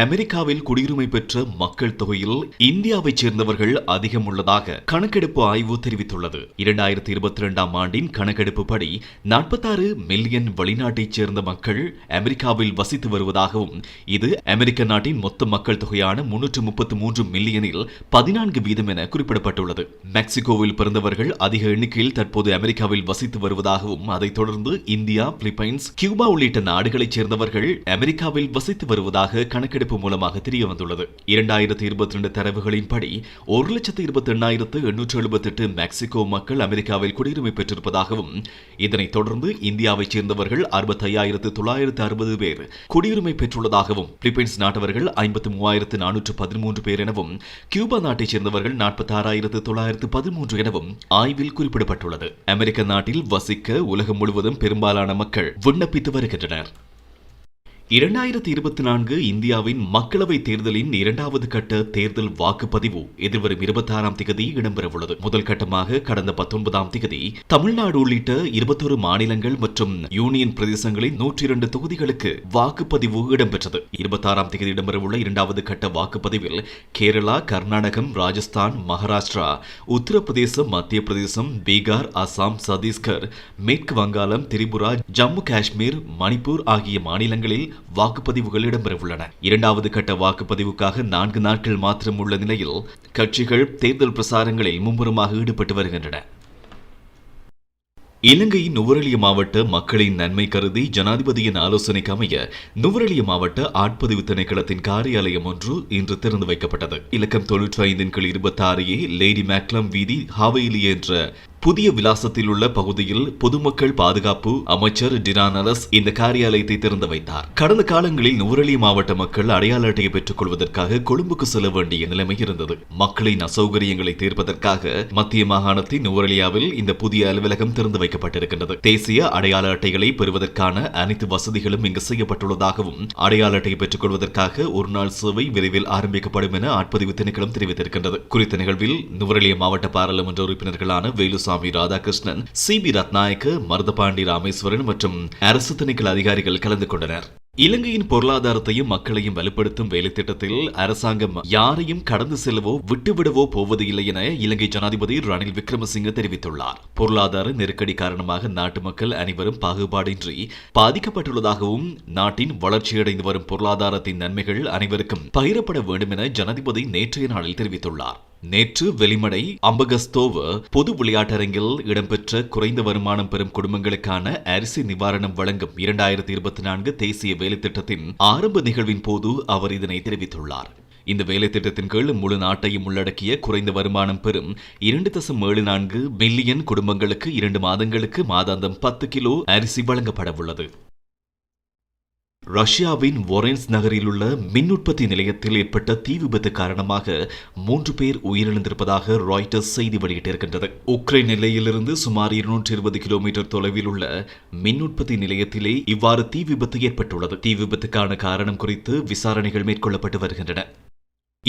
அமெரிக்காவில் குடியுரிமை பெற்ற மக்கள் தொகையில் இந்தியாவைச் சேர்ந்தவர்கள் அதிகம் உள்ளதாக கணக்கெடுப்பு ஆய்வு தெரிவித்துள்ளது. இரண்டாயிரத்தி இருபத்தி இரண்டாம் ஆண்டின் கணக்கெடுப்பு படி நாற்பத்தாறு மில்லியன் வெளிநாட்டைச் சேர்ந்த மக்கள் அமெரிக்காவில் வசித்து வருவதாகவும் இது அமெரிக்க நாட்டின் மொத்த மக்கள் தொகையான முன்னூற்று முப்பத்தி மூன்று மில்லியனில் பதினான்கு வீதம் என குறிப்பிடப்பட்டுள்ளது. மெக்சிகோவில் பிறந்தவர்கள் அதிக எண்ணிக்கையில் தற்போது அமெரிக்காவில் வசித்து வருவதாகவும் அதைத் தொடர்ந்து இந்தியா பிலிப்பைன்ஸ் கியூபா உள்ளிட்ட நாடுகளைச் சேர்ந்தவர்கள் அமெரிக்காவில் வசித்து வருவதாக கணக்கெடுப்பு மூலமாக தெரிய வந்துள்ளது இரண்டாயிரத்தி இருபத்தி ரெண்டு தரவுகளின்படி ஒரு லட்சத்து இருபத்தி எண்ணாயிரத்து எண்ணூற்று எழுபத்தி எட்டு மெக்சிகோ மக்கள் அமெரிக்காவில் குடியுரிமை பெற்றிருப்பதாகவும் இதனைத் தொடர்ந்து இந்தியாவைச் சேர்ந்தவர்கள் அறுபத்தையாயிரத்து தொள்ளாயிரத்து அறுபது பேர் குடியுரிமை பெற்றுள்ளதாகவும் பிலிப்பைன்ஸ் நாட்டவர்கள் ஐம்பத்தி மூவாயிரத்து நானூற்று பதிமூன்று பேர் எனவும் கியூபா நாட்டைச் சேர்ந்தவர்கள் நாற்பத்தாறாயிரத்து தொள்ளாயிரத்து பதிமூன்று எனவும் ஆய்வில் குறிப்பிடப்பட்டுள்ளது. அமெரிக்க நாட்டில் வசிக்க உலகம் முழுவதும் பெரும்பாலான மக்கள் விண்ணப்பித்து வருகின்றனர். இரண்டாயிரத்தி இருபத்தி நான்கு இந்தியாவின் மக்களவைத் தேர்தலின் இரண்டாவது கட்ட தேர்தல் வாக்குப்பதிவு எதிர்வரும் இருபத்தி ஆறாம் திகதி இடம்பெறவுள்ளது. முதல் கட்டமாக கடந்த பத்தொன்பதாம் திகதி தமிழ்நாடு உள்ளிட்ட இருபத்தொரு மாநிலங்கள் மற்றும் யூனியன் பிரதேசங்களின் நூற்றி இரண்டு தொகுதிகளுக்கு வாக்குப்பதிவு இடம்பெற்றது. இருபத்தி ஆறாம் திகதி இடம்பெறவுள்ள இரண்டாவது கட்ட வாக்குப்பதிவில் கேரளா கர்நாடகம் ராஜஸ்தான் மகாராஷ்டிரா உத்தரப்பிரதேசம் மத்திய பிரதேசம் பீகார் அசாம் சத்தீஸ்கர் மேற்கு வங்காளம் திரிபுரா ஜம்மு காஷ்மீர் மணிப்பூர் ஆகிய மாநிலங்களில் வாக்குப்பதிவுகள் இடம்பெறவுள்ளன. இரண்டாவது கட்ட வாக்குப்பதிவுக்காக நான்கு நாட்கள் மாத்திரம் உள்ள நிலையில் கட்சிகள் தேர்தல் பிரசாரங்களில் மும்முரமாக ஈடுபட்டு வருகின்றன. இலங்கையின் நுவரெலிய மாவட்ட மக்களின் நன்மை கருதி ஜனாதிபதியின் ஆலோசனைக்கு அமைய நுவரெலிய மாவட்ட ஆட்பதிவு திணைக்களத்தின் காரியாலயம் ஒன்று இன்று திறந்து வைக்கப்பட்டது. இலக்கம் தொன்னூற்றி ஐந்தின் கீழ் இருபத்தி ஆறு ஏ லேடி மேக்லம் வீதி ஹாவையிலி என்ற புதிய விலாசத்தில் உள்ள பகுதியில் பொதுமக்கள் பாதுகாப்பு அமைச்சர் டினானலஸ் இந்த காரியாலயத்தை திறந்து வைத்தார். கடந்த காலங்களில் நுவரெலிய மாவட்ட மக்கள் அடையாள அட்டையை பெற்றுக் கொள்வதற்காக கொழும்புக்கு செல்ல வேண்டிய நிலைமை இருந்தது. மக்களின் அசௌகரியங்களை தீர்ப்பதற்காக மத்திய மாகாணத்தின் நுவரெலியாவில் இந்த புதிய அலுவலகம் திறந்து வைக்கப்பட்டிருக்கின்றது. தேசிய அடையாள அட்டைகளை பெறுவதற்கான அனைத்து வசதிகளும் இங்கு செய்யப்பட்டுள்ளதாகவும் அடையாள அட்டையை பெற்றுக் கொள்வதற்காக ஒரு நாள் சேவை விரைவில் ஆரம்பிக்கப்படும் என ஆட்பதிவு திணைக்களம் தெரிவித்திருக்கின்றது. குறித்த நிகழ்வில் நுவரெலிய மாவட்ட பாராளுமன்ற உறுப்பினர்களான வேலு வேலுசாமி ராதாகிருஷ்ணன் சி பி ரத்நாயக்க மருதபாண்டி ராமேஸ்வரன் மற்றும் அரசு திணைக்கள் அதிகாரிகள் கலந்து கொண்டனர். இலங்கையின் பொருளாதாரத்தையும் மக்களையும் வலுப்படுத்தும் வேலை திட்டத்தில் அரசாங்கம் யாரையும் கடந்து செல்லவோ விட்டுவிடவோ போவது இல்லை என இலங்கை ஜனாதிபதி ரணில் விக்ரமசிங்க தெரிவித்துள்ளார். பொருளாதார நெருக்கடி காரணமாக நாட்டு மக்கள் அனைவரும் பாகுபாடின்றி பாதிக்கப்பட்டுள்ளதாகவும் நாட்டின் வளர்ச்சியடைந்து வரும் பொருளாதாரத்தின் நன்மைகள் அனைவருக்கும் பகிரப்பட வேண்டும் என ஜனாதிபதி நேற்றைய நாளில் தெரிவித்துள்ளார். நேற்று வெளிமடை அம்பகஸ்தோவ பொது விளையாட்டரங்கில் இடம்பெற்ற குறைந்த வருமானம் பெறும் குடும்பங்களுக்கான அரிசி நிவாரணம் வழங்கும் இரண்டாயிரத்தி இருபத்தி நான்கு தேசிய வேலைத்திட்டத்தின் ஆரம்ப நிகழ்வின் போது அவர் இதனை தெரிவித்துள்ளார். இந்த வேலை திட்டத்தின் கீழ் முழு நாட்டையும் உள்ளடக்கிய குறைந்த வருமானம் பெறும் இரண்டு தசம் ஏழு நான்கு மில்லியன் குடும்பங்களுக்கு இரண்டு மாதங்களுக்கு மாதாந்தம் பத்து கிலோ அரிசி வழங்கப்பட உள்ளது ரஷ்யாவின் ஒரென்ஸ் நகரில் உள்ள மின் உற்பத்தி நிலையத்தில் ஏற்பட்ட தீ விபத்து காரணமாக மூன்று பேர் உயிரிழந்திருப்பதாக ராய்டர்ஸ் செய்தி வெளியிட்டிருக்கின்றது. உக்ரைன் எல்லையிலிருந்து சுமார் இருநூற்றி இருபது கிலோமீட்டர் தொலைவில் உள்ள மின் உற்பத்தி நிலையத்திலே இவ்வாறு தீ விபத்து ஏற்பட்டுள்ளது. தீ விபத்துக்கான காரணம் குறித்து விசாரணைகள் மேற்கொள்ளப்பட்டு வருகின்றன.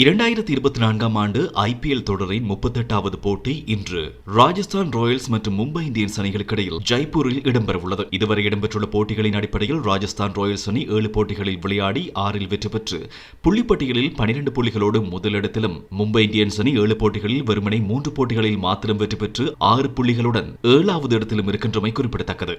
இரண்டாயிரத்தி இருபத்தி நான்காம் ஆண்டு ஐபிஎல் தொடரின் முப்பத்தெட்டாவது போட்டி இன்று ராஜஸ்தான் ராயல்ஸ் மற்றும் மும்பை இந்தியன்ஸ் அணிகளுக்கு இடையில் ஜெய்ப்பூரில் இடம்பெறவுள்ளது. இதுவரை இடம்பெற்றுள்ள போட்டிகளின் அடிப்படையில் ராஜஸ்தான் ராயல்ஸ் அணி ஏழு போட்டிகளில் விளையாடி ஆறில் வெற்றி பெற்று புள்ளிப்பட்டியலில் பனிரெண்டு புள்ளிகளோடு முதலிடத்திலும் மும்பை இந்தியன்ஸ் அணி ஏழு போட்டிகளில் வெறுமனை மூன்று போட்டிகளில் மாத்திரம் வெற்றி பெற்று ஆறு புள்ளிகளுடன் ஏழாவது இடத்திலும் இருக்கின்றமை குறிப்பிடத்தக்கது.